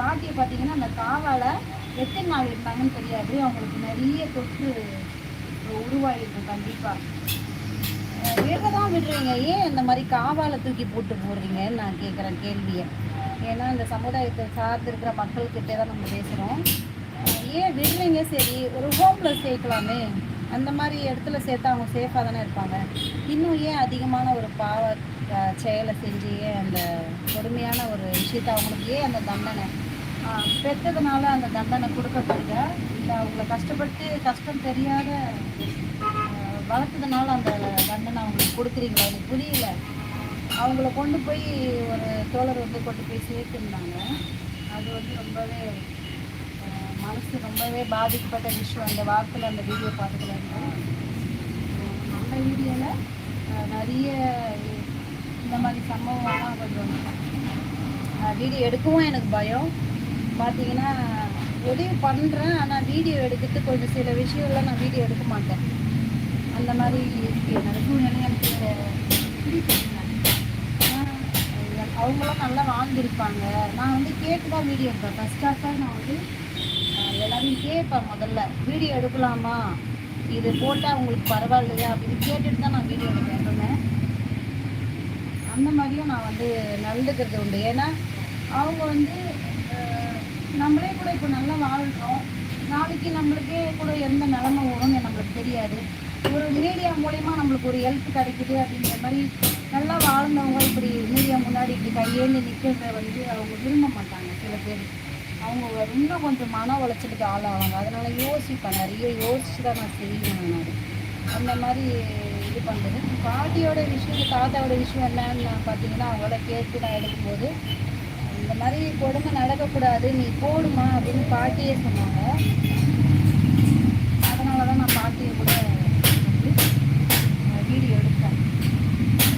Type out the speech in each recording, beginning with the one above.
பாட்டியை பார்த்தீங்கன்னா அந்த காவால எத்தனை நாள் இருந்தாங்கன்னு தெரியாது. அவங்களுக்கு நிறைய தொற்று உருவாயிருக்கும் கண்டிப்பாக விட தான் விடுறீங்க. ஏன் இந்த மாதிரி காவால தூக்கி போட்டு போடுறீங்கன்னு நான் கேட்குறேன் கேள்வியை. ஏன்னா இந்த சமுதாயத்தை சார்ந்து இருக்கிற மக்கள்கிட்ட தான் நம்ம பேசுகிறோம் ஏன் விடுறீங்க சரி ஒரு ஹோமில் சேர்க்கலாமே. அந்த மாதிரி இடத்துல சேர்த்தா அவங்க சேஃபாக தானே இருப்பாங்க. இன்னும் ஏன் அதிகமான ஒரு பாவ செயலை செஞ்சு ஏன் அந்த கொடுமையான ஒரு விஷயத்தை அவங்களுக்கு ஏன் அந்த தண்டனை பெற்றதுனால அந்த தண்டனை கொடுக்கப்படுது இல்லை அவங்கள கஷ்டப்பட்டு கஷ்டம் தெரியாத வளர்த்ததுனால அந்த தண்டனை அவங்களுக்கு கொடுக்குறீங்களா எனக்கு புரியல. அவங்கள கொண்டு போய் ஒரு தோழர் வந்து கொண்டு போய் சேர்த்துருந்தாங்க. அது வந்து ரொம்பவே மனசு ரொம்பவே பாதிக்கப்பட்ட விஷயம். அந்த வாக்கில் அந்த வீடியோ பார்த்துக்கல அந்த வீடியோவில் நிறைய இந்த மாதிரி சம்பவம்லாம் கொஞ்சம் வீடியோ எடுக்கவும் எனக்கு பயம். பார்த்தீங்கன்னா உதவி பண்ணுறேன் ஆனால் வீடியோ எடுத்துட்டு கொஞ்சம் சில விஷயம்லாம் நான் வீடியோ எடுக்க மாட்டேன். அந்த மாதிரி இருக்கு. என்னோட சூழ்நிலை எனக்கு பிடிக்கும் அவங்களாம் நல்லா வாழ்ந்திருப்பாங்க. நான் வந்து கேட்டு தான் வீடியோ எடுப்பேன் ஃபஸ்ட் ஆஃபாக நான் வந்து அஹ், எல்லாரையும் கேட்பேன் முதல்ல. வீடியோ எடுக்கலாமா? இது போட்டால் அவங்களுக்கு பரவாயில்லையா? அப்படின்னு கேட்டுட்டு தான் நான் வீடியோ எடுப்பேன் எப்பவுமே. அந்த மாதிரியும் நான் வந்து நடந்துக்கிறது உண்டு. ஏன்னா அவங்க வந்து நம்மளே கூட இப்போ நல்லா வாழ்கிறோம் நாளைக்கு நம்மளுக்கே கூட எந்த நிலமை வரும்னு நம்மளுக்கு தெரியாது. ஒரு மீடியா மூலயமா நம்மளுக்கு ஒரு ஹெல்ப் கிடைக்குது அப்படிங்கிற மாதிரி நல்லா வாழ்ந்தவங்க இப்படி மீடியா முன்னாடி இப்படி கையேந்து நிற்கிறத வந்து அவங்க விரும்ப மாட்டாங்க சில பேர். அவங்க இன்னும் கொஞ்சம் மன உளைச்சலுக்கு ஆளாவாங்க. அதனால் யோசிப்பேன். நிறைய யோசிச்சு தான் நான் செய்வேன் நான் அந்த மாதிரி இது பண்ணுறது பாட்டியோட விஷயம் தாத்தாவோட விஷயம் என்னன்னு பார்த்தீங்கன்னா அவங்களோட கேட்டு நான் எடுக்கும்போது இந்த மாதிரி கொடுமை நடக்கக்கூடாது நீ போடுமா அப்படின்னு பாட்டியே சொன்னாங்க. அதனால தான் நான் பாட்டியை கூட வீடியோ எடுத்தேன்.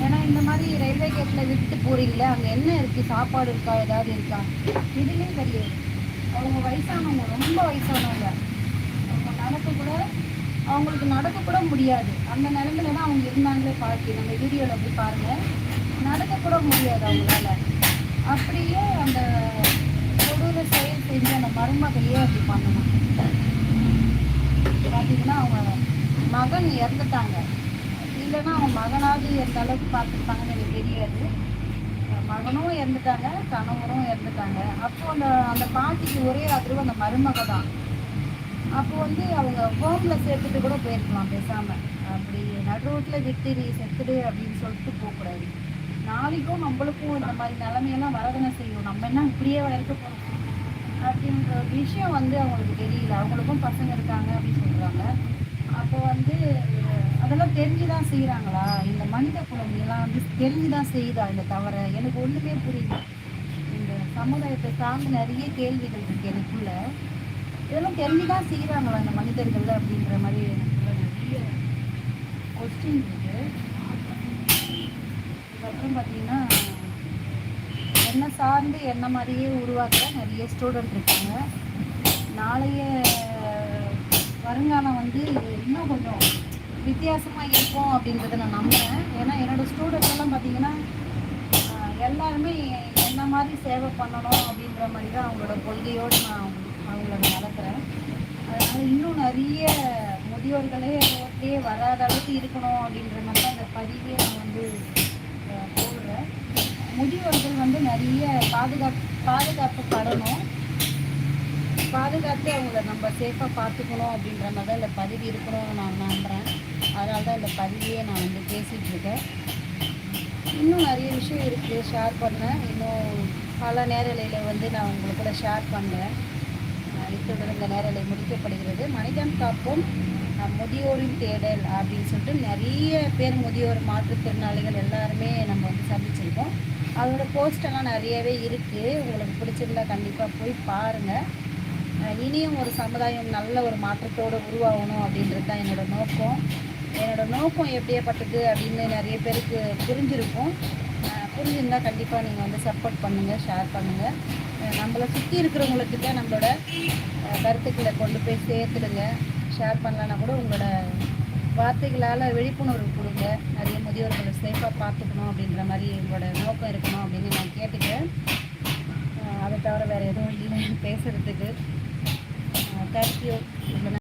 ஏன்னா இந்த மாதிரி ரயில்வே கேட்டில் விட்டு போகிறீங்களே அங்கே என்ன இருக்குது சாப்பாடு இருக்கா? ஏதாவது இருக்கா? இதுலேயே தெரியாது. அவங்க வயசானவங்க ரொம்ப வயசானவங்க. அவங்க நடக்க கூட அவங்களுக்கு நடக்க கூட முடியாது. அந்த நிலமையில தான் அவங்க இருந்தாங்களே பாட்டி. நம்ம வீடியோவில் போய் பாருங்கள் நடக்க கூட முடியாது அவங்களால. அப்படியே அந்த கொடூர செயல் செஞ்ச அந்த மருமகையே அப்படி பண்ணணும்? பார்த்தீங்கன்னா அவங்க மகன் இறந்துட்டாங்க. இல்லைன்னா அவங்க மகனாவது எந்த அளவுக்கு பார்த்துருப்பாங்கன்னு எனக்கு தெரியாது. மகனும் இறந்துட்டாங்க கணவரும் இறந்துட்டாங்க. அப்போ அந்த அந்த பாட்டிக்கு ஒரே அதிர்வு அந்த மருமக தான். அப்போ வந்து அவங்க ஹோமில் சேர்த்துட்டு கூட போயிருக்கலாம் பேசாம. அப்படி நடு ரோட்டில் விட்டு நீ செத்துடு அப்படின்னு சொல்லிட்டு போகக்கூடாது. நாளைக்கும் நம்மளுக்கும் இந்த மாதிரி நிலைமையெல்லாம் வரதானே செய்யும். நம்ம என்ன இப்படியே வளர்க்க போகிறோம் அப்படின்ற ஒரு விஷயம் வந்து அவங்களுக்கு தெரியல. அவங்களுக்கும் பசங்க இருக்காங்க அப்படின்னு சொல்கிறாங்க அப்போ வந்து அதெல்லாம் தெரிஞ்சு தான் செய்கிறாங்களா இந்த மனித குழந்தையெல்லாம் வந்து தெரிஞ்சு தான் செய்யுதா? இந்த தவறை? எனக்கு ஒன்றுமே புரியல. இந்த சமுதாயத்தை சார்ந்து நிறைய கேள்விகள் இருக்குது எனக்குள்ள. இதெல்லாம் தெரிஞ்சு தான் செய்கிறாங்களா இந்த மனிதர்கள் அப்படின்ற மாதிரி எனக்குள்ள நிறைய கொஸ்டின் இருக்குது அதுக்கப்புறம் பார்த்தீங்கன்னா என்னை சார்ந்து என்ன மாதிரியே உருவாக்குற நிறைய ஸ்டூடெண்ட் இருக்காங்க. நாளைய வருங்காலம் வந்து இன்னும் கொஞ்சம் வித்தியாசமாக இருக்கும் அப்படின்றத நான் நம்புகிறேன் ஏன்னா என்னோடய ஸ்டூடெண்ட் எல்லாம் பார்த்தீங்கன்னா எல்லாருமே என்ன மாதிரி சேவை பண்ணணும் அப்படின்ற மாதிரி தான் அவங்களோட கொள்கையோடு நான் அவங்கள நடத்துகிறேன் அதனால் இன்னும் நிறைய முதியோர்களே வராத அளவுக்கு இருக்கணும் அப்படின்ற மாதிரி தான் அந்த பதிவே நான் வந்து ஆஹ், முதியோர்கள் வந்து நிறைய பாதுகாப்பு பாதுகாப்பு படணும். பாதுகாத்து அவங்கள நம்ம சேஃபாக பார்த்துக்கணும் அப்படின்ற மாதிரி தான் இந்த பதிவு இருக்கணும்னு நான் நம்புகிறேன் அதனால தான் இந்த பதிவையே நான் வந்து பேசிகிட்ருக்கேன் இன்னும் நிறைய விஷயம் இருக்குது ஷேர் பண்ணேன். இன்னும் பல நேரலையில் வந்து நான் உங்களுக்கு கூட ஷேர் பண்ணுறேன் இத்துடன் இந்த நேரலை முடிக்கப்படுகிறது. மனிதன் காப்போம் முதியோரின் தேடல் அப்படின்னு சொல்லிட்டு நிறைய பேர் முதியோர் மாற்றுத்திறனாளிகள் எல்லாருமே நம்ம வந்து சந்திச்சிருக்கோம். அதோட போஸ்டெல்லாம் நிறையவே இருக்குது உங்களுக்கு பிடிச்சிருந்தா கண்டிப்பாக போய் பாருங்கள் இனியும் ஒரு சமுதாயம் நல்ல ஒரு மாற்றத்தோடு உருவாகணும் அப்படின்றது தான் என்னோடய நோக்கம். என்னோடய நோக்கம் எப்படியாப்பட்டது அப்படின்னு நிறைய பேருக்கு புரிஞ்சிருக்கும். புரிஞ்சிருந்தால் கண்டிப்பாக நீங்கள் வந்து சப்போர்ட் பண்ணுங்கள் ஷேர் பண்ணுங்கள் நம்மளை சுற்றி இருக்கிறவங்கக்கிட்ட நம்மளோட கருத்துக்களை கொண்டு போய் சேர்த்துடுங்க. ஷேர் பண்ணலன்னா கூட உங்களோட வார்த்தைகளால் விழிப்புணர்வு கொடுங்க. நிறைய முதியோர்களை சேஃபாக பார்த்துக்கணும் அப்படின்ற மாதிரி உங்களோட நோக்கம் இருக்கணும் அப்படின்னு நான் கேட்டுக்கிறேன். அதை தவிர வேறு எதுவும் இல்லை பேசுகிறதுக்கு தேங்க்யூ